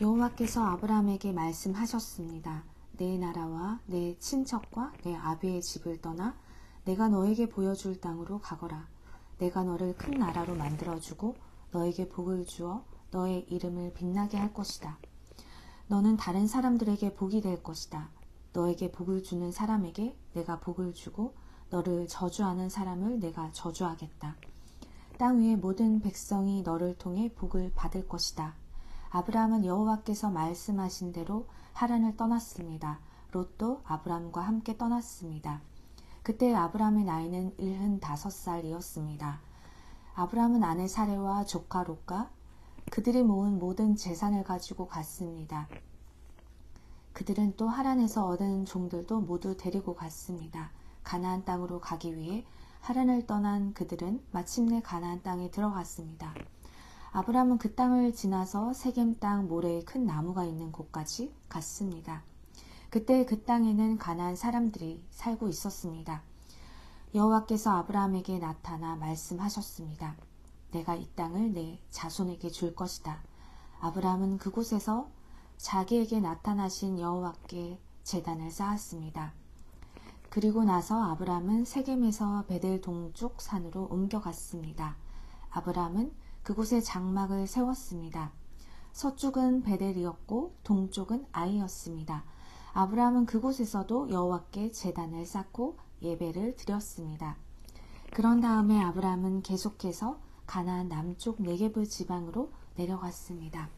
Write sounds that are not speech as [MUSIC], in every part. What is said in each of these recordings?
여호와께서 아브라함에게 말씀하셨습니다. 내 나라와 내 친척과 내 아비의 집을 떠나 내가 너에게 보여줄 땅으로 가거라. 내가 너를 큰 나라로 만들어주고 너에게 복을 주어 너의 이름을 빛나게 할 것이다. 너는 다른 사람들에게 복이 될 것이다. 너에게 복을 주는 사람에게 내가 복을 주고 너를 저주하는 사람을 내가 저주하겠다. 땅 위의 모든 백성이 너를 통해 복을 받을 것이다. 아브라함은 여호와께서 말씀하신 대로 하란을 떠났습니다. 롯도 아브라함과 함께 떠났습니다. 그때 아브라함의 나이는 75살이었습니다. 아브라함은 아내 사레와 조카 롯과 그들이 모은 모든 재산을 가지고 갔습니다. 그들은 또 하란에서 얻은 종들도 모두 데리고 갔습니다. 가나안 땅으로 가기 위해 하란을 떠난 그들은 마침내 가나안 땅에 들어갔습니다. 아브라함은 그 땅을 지나서 세겜 땅 모래에 큰 나무가 있는 곳까지 갔습니다. 그때 그 땅에는 가나안 사람들이 살고 있었습니다. 여호와께서 아브라함에게 나타나 말씀하셨습니다. 내가 이 땅을 내 자손에게 줄 것이다. 아브라함은 그곳에서 자기에게 나타나신 여호와께 재단을 쌓았습니다. 그리고 나서 아브라함은 세겜에서 베델 동쪽 산으로 옮겨갔습니다. 아브라함은 그곳에 장막을 세웠습니다. 서쪽은 베델이었고 동쪽은 아이였습니다. 아브라함은 그곳에서도 여호와께 제단을 쌓고 예배를 드렸습니다. 그런 다음에 아브라함은 계속해서 가나안 남쪽 네게브 지방으로 내려갔습니다.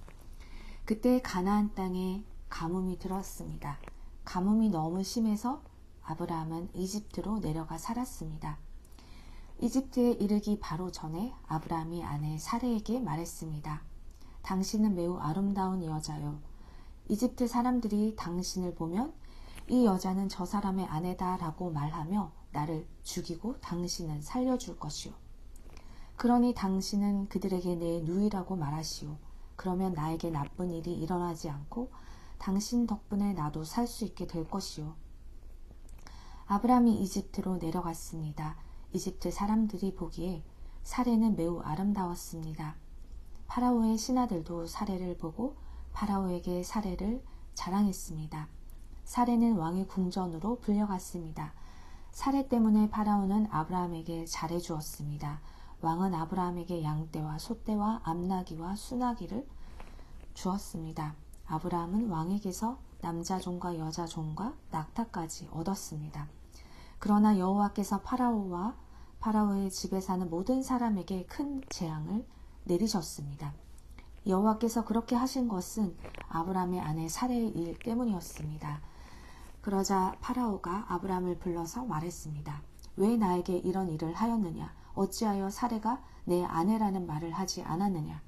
그때 가나안 땅에 가뭄이 들었습니다. 가뭄이 너무 심해서 아브라함은 이집트로 내려가 살았습니다. 이집트에 이르기 바로 전에 아브라함이 아내 사레에게 말했습니다. 당신은 매우 아름다운 여자요. 이집트 사람들이 당신을 보면 이 여자는 저 사람의 아내다 라고 말하며 나를 죽이고 당신은 살려줄 것이요. 그러니 당신은 그들에게 내 누이라고 말하시오. 그러면 나에게 나쁜 일이 일어나지 않고 당신 덕분에 나도 살 수 있게 될 것이요. 아브라함이 이집트로 내려갔습니다. 이집트 사람들이 보기에 사례는 매우 아름다웠습니다. 파라오의 신하들도 사례를 보고 파라오에게 사례를 자랑했습니다. 사례는 왕의 궁전으로 불려갔습니다. 사례 때문에 파라오는 아브라함에게 잘해 주었습니다. 왕은 아브라함에게 양떼와 소떼와 암나기와 수나기를 주었습니다. 아브라함은 왕에게서 남자 종과 여자 종과 낙타까지 얻었습니다. 그러나 여호와께서 파라오와 파라오의 집에 사는 모든 사람에게 큰 재앙을 내리셨습니다. 여호와께서 그렇게 하신 것은 아브라함의 아내 사례의 일 때문이었습니다. 그러자 파라오가 아브라함을 불러서 말했습니다. 왜 나에게 이런 일을 하였느냐? 어찌하여 사례가 내 아내라는 말을 하지 않았느냐?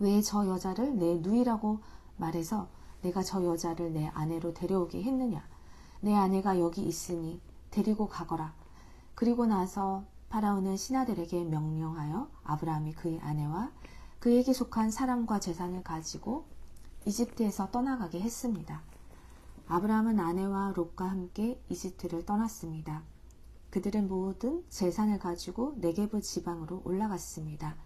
왜 저 여자를 내 누이라고 말해서 내가 저 여자를 내 아내로 데려오게 했느냐? 내 아내가 여기 있으니 데리고 가거라. 그리고 나서 파라오는 신하들에게 명령하여 아브라함이 그의 아내와 그에게 속한 사람과 재산을 가지고 이집트에서 떠나가게 했습니다. 아브라함은 아내와 롯과 함께 이집트를 떠났습니다. 그들은 모든 재산을 가지고 네게브 지방으로 올라갔습니다.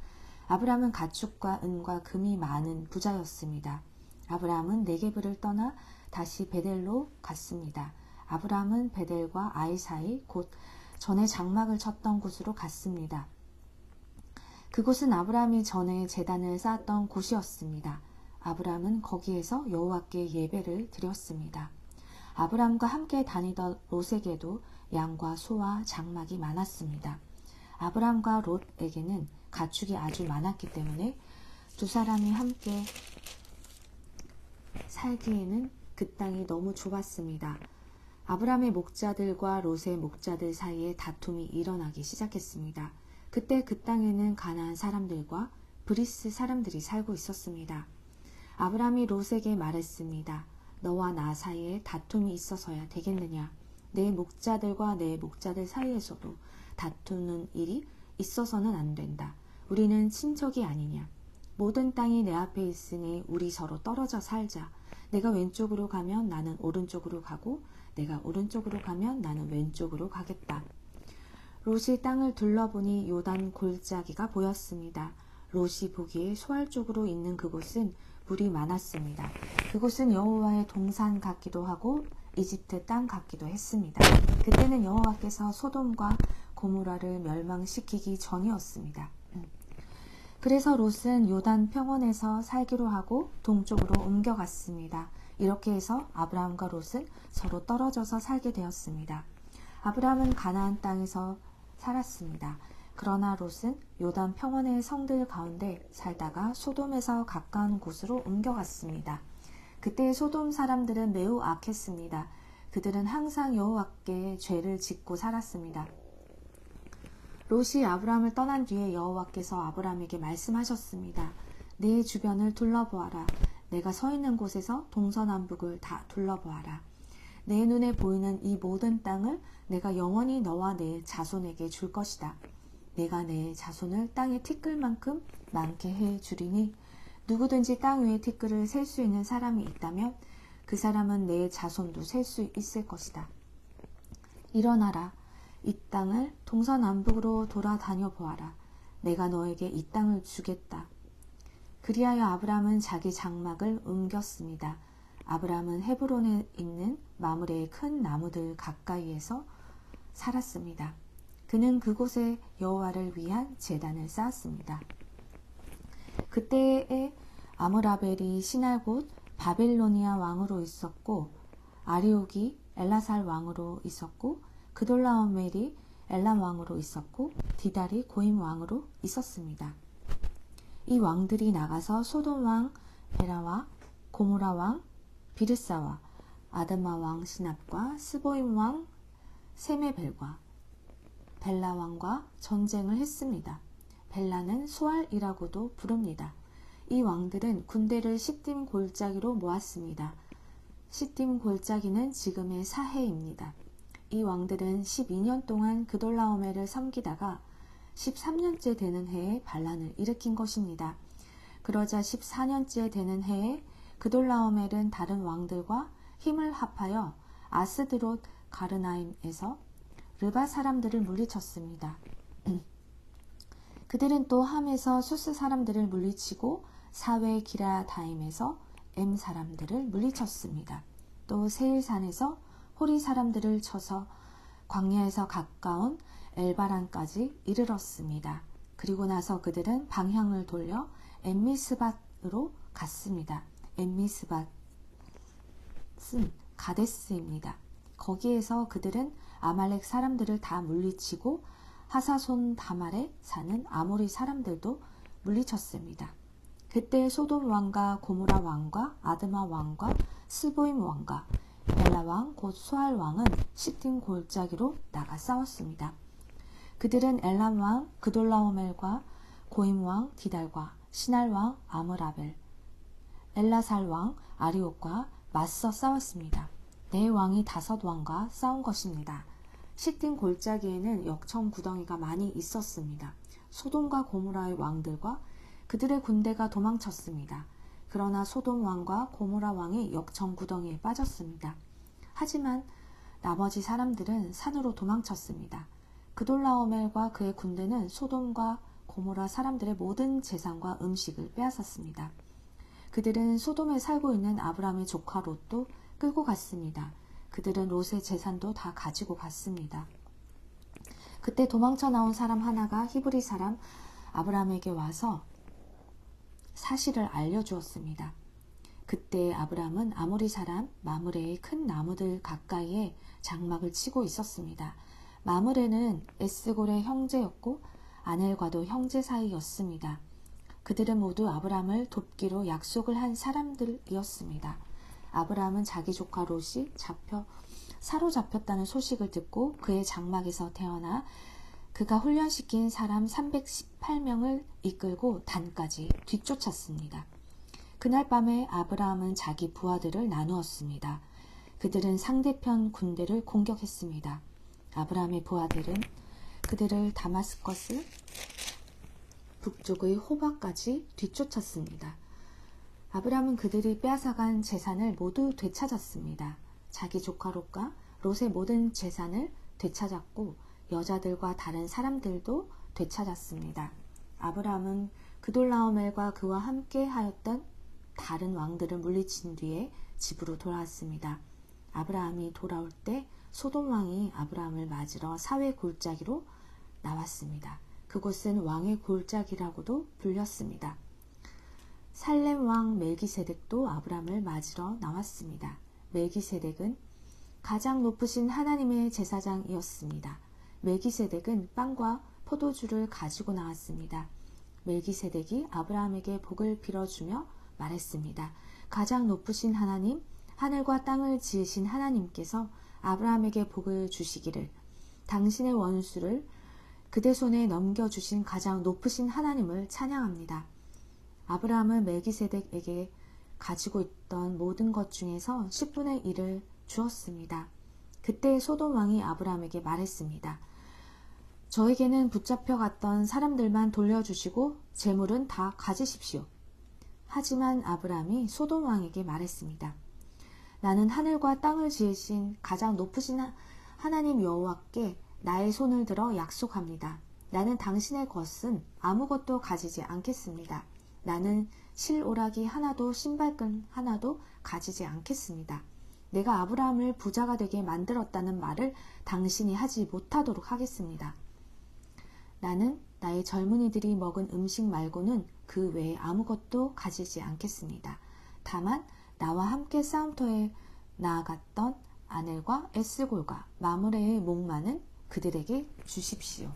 아브라함은 가축과 은과 금이 많은 부자였습니다. 아브라함은 네게브를 떠나 다시 베델로 갔습니다. 아브라함은 베델과 아이 사이 곧 전에 장막을 쳤던 곳으로 갔습니다. 그곳은 아브라함이 전에 재단을 쌓았던 곳이었습니다. 아브라함은 거기에서 여호와께 예배를 드렸습니다. 아브라함과 함께 다니던 롯에게도 양과 소와 장막이 많았습니다. 아브라함과 롯에게는 가축이 아주 많았기 때문에 두 사람이 함께 살기에는 그 땅이 너무 좁았습니다. 아브라함의 목자들과 롯의 목자들 사이에 다툼이 일어나기 시작했습니다. 그때 그 땅에는 가나안 사람들과 브리스 사람들이 살고 있었습니다. 아브라함이 롯에게 말했습니다. 너와 나 사이에 다툼이 있어서야 되겠느냐? 내 목자들과 내 목자들 사이에서도 다투는 일이 있어서는 안 된다. 우리는 친척이 아니냐? 모든 땅이 내 앞에 있으니 우리 서로 떨어져 살자. 내가 왼쪽으로 가면 나는 오른쪽으로 가고 내가 오른쪽으로 가면 나는 왼쪽으로 가겠다. 롯이 땅을 둘러보니 요단 골짜기가 보였습니다. 롯이 보기에 소알 쪽으로 있는 그곳은 물이 많았습니다. 그곳은 여호와의 동산 같기도 하고 이집트 땅 같기도 했습니다. 그때는 여호와께서 소돔과 고모라를 멸망시키기 전이었습니다. 음. 그래서 롯은 요단 평원에서 살기로 하고 동쪽으로 옮겨갔습니다. 이렇게 해서 아브라함과 롯은 서로 떨어져서 살게 되었습니다. 아브라함은 가나안 땅에서 살았습니다. 그러나 롯은 요단 평원의 성들 가운데 살다가 소돔에서 가까운 곳으로 옮겨갔습니다. 그때 소돔 사람들은 매우 악했습니다. 그들은 항상 여호와께 죄를 짓고 살았습니다. 롯이 아브라함을 떠난 뒤에 여호와께서 아브라함에게 말씀하셨습니다. 내 주변을 둘러보아라. 내가 서 있는 곳에서 동서남북을 다 둘러보아라. 내 눈에 보이는 이 모든 땅을 내가 영원히 너와 내 자손에게 줄 것이다. 내가 내 자손을 땅의 티끌만큼 많게 해 주리니 누구든지 땅 위에 티끌을 셀 수 있는 사람이 있다면 그 사람은 내 자손도 셀 수 있을 것이다. 일어나라. 이 땅을 동서남북으로 돌아다녀 보아라. 내가 너에게 이 땅을 주겠다. 그리하여 아브라함은 자기 장막을 옮겼습니다. 아브라함은 헤브론에 있는 마물의 큰 나무들 가까이에서 살았습니다. 그는 그곳에 여호와를 위한 제단을 쌓았습니다. 그때에 아므라벨이 신할 곳 바벨로니아 왕으로 있었고 아리옥이 엘라살 왕으로 있었고 그돌라오멜이 엘람 왕으로 있었고 디달이 고임 왕으로 있었습니다. 이 왕들이 나가서 소돔 왕 베라와 고모라 왕 비르사와 아드마 왕 시납과 스보임 왕 세메벨과 벨라 왕과 전쟁을 했습니다. 벨라는 소알이라고도 부릅니다. 이 왕들은 군대를 시딤 골짜기로 모았습니다. 시딤 골짜기는 지금의 사해입니다. 이 왕들은 12년 동안 그돌라오메를 섬기다가 13년째 되는 해에 반란을 일으킨 것입니다. 그러자 14년째 되는 해에 그돌라오멜은 다른 왕들과 힘을 합하여 아스드롯 가르나임에서 르바 사람들을 물리쳤습니다. [CLEARS THROAT] 그들은 또 함에서 수스 사람들을 물리치고 사회 기라다임에서 엠 사람들을 물리쳤습니다. 또 세일산에서 호리 사람들을 쳐서 광야에서 가까운 엘바란까지 이르렀습니다. 그리고 나서 그들은 방향을 돌려 엠미스밭으로 갔습니다. 엠미스밭은 가데스입니다. 거기에서 그들은 아말렉 사람들을 다 물리치고 하사손 다말에 사는 아모리 사람들도 물리쳤습니다. 그때 소돔 왕과 고모라 왕과 아드마 왕과 스보임 왕과 벨라 왕곧 수알 왕은 시팀 골짜기로 나가 싸웠습니다. 그들은 엘람 왕 그돌라오멜과 고임 왕 디달과 시날 왕 아므라벨 엘라살 왕 아리옥과 맞서 싸웠습니다. 네 왕이 다섯 왕과 싸운 것입니다. 시팀 골짜기에는 역청 구덩이가 많이 있었습니다. 소돔과 고무라의 왕들과 그들의 군대가 도망쳤습니다. 그러나 소돔 왕과 고모라 왕이 역청 구덩이에 빠졌습니다. 하지만 나머지 사람들은 산으로 도망쳤습니다. 그돌라오멜과 그의 군대는 소돔과 고모라 사람들의 모든 재산과 음식을 빼앗았습니다. 그들은 소돔에 살고 있는 아브라함의 조카 롯도 끌고 갔습니다. 그들은 롯의 재산도 다 가지고 갔습니다. 그때 도망쳐 나온 사람 하나가 히브리 사람 아브라함에게 와서 사실을 알려주었습니다. 그때 아브라함은 아모리 사람 마므레의 큰 나무들 가까이에 장막을 치고 있었습니다. 마므레는 에스골의 형제였고 아넬과도 형제 사이였습니다. 그들은 모두 아브라함을 돕기로 약속을 한 사람들이었습니다. 아브라함은 자기 조카 롯이 잡혀 사로잡혔다는 소식을 듣고 그의 장막에서 태어나 그가 훈련시킨 사람 318명을 이끌고 단까지 뒤쫓았습니다. 그날 밤에 아브라함은 자기 부하들을 나누었습니다. 그들은 상대편 군대를 공격했습니다. 아브라함의 부하들은 그들을 다마스커스 북쪽의 호바까지 뒤쫓았습니다. 아브라함은 그들이 빼앗아간 재산을 모두 되찾았습니다. 자기 조카 롯과 롯의 모든 재산을 되찾았고 여자들과 다른 사람들도 되찾았습니다. 아브라함은 그돌라오멜과 그와 함께 하였던 다른 왕들을 물리친 뒤에 집으로 돌아왔습니다. 아브라함이 돌아올 때 소돔 왕이 아브라함을 맞으러 사회 골짜기로 나왔습니다. 그곳은 왕의 골짜기라고도 불렸습니다. 살렘 왕 멜기세덱도 아브라함을 맞으러 나왔습니다. 멜기세덱은 가장 높으신 하나님의 제사장이었습니다. 멜기세덱은 빵과 포도주를 가지고 나왔습니다. 멜기세덱이 아브라함에게 복을 빌어주며 말했습니다. 가장 높으신 하나님, 하늘과 땅을 지으신 하나님께서 아브라함에게 복을 주시기를 당신의 원수를 그대 손에 넘겨주신 가장 높으신 하나님을 찬양합니다. 아브라함은 멜기세덱에게 가지고 있던 모든 것 중에서 10분의 1을 주었습니다. 그때 소돔 왕이 아브라함에게 말했습니다. 저에게는 붙잡혀 갔던 사람들만 돌려주시고 재물은 다 가지십시오. 하지만 아브라함이 소돔 왕에게 말했습니다. 나는 하늘과 땅을 지으신 가장 높으신 하나님 여호와께 나의 손을 들어 약속합니다. 나는 당신의 것은 아무것도 가지지 않겠습니다. 나는 실오라기 하나도 신발끈 하나도 가지지 않겠습니다. 내가 아브라함을 부자가 되게 만들었다는 말을 당신이 하지 못하도록 하겠습니다. 나는 나의 젊은이들이 먹은 음식 말고는 그 외에 아무것도 가지지 않겠습니다. 다만 나와 함께 싸움터에 나아갔던 아넬과 에스골과 마무레의 목마는 그들에게 주십시오.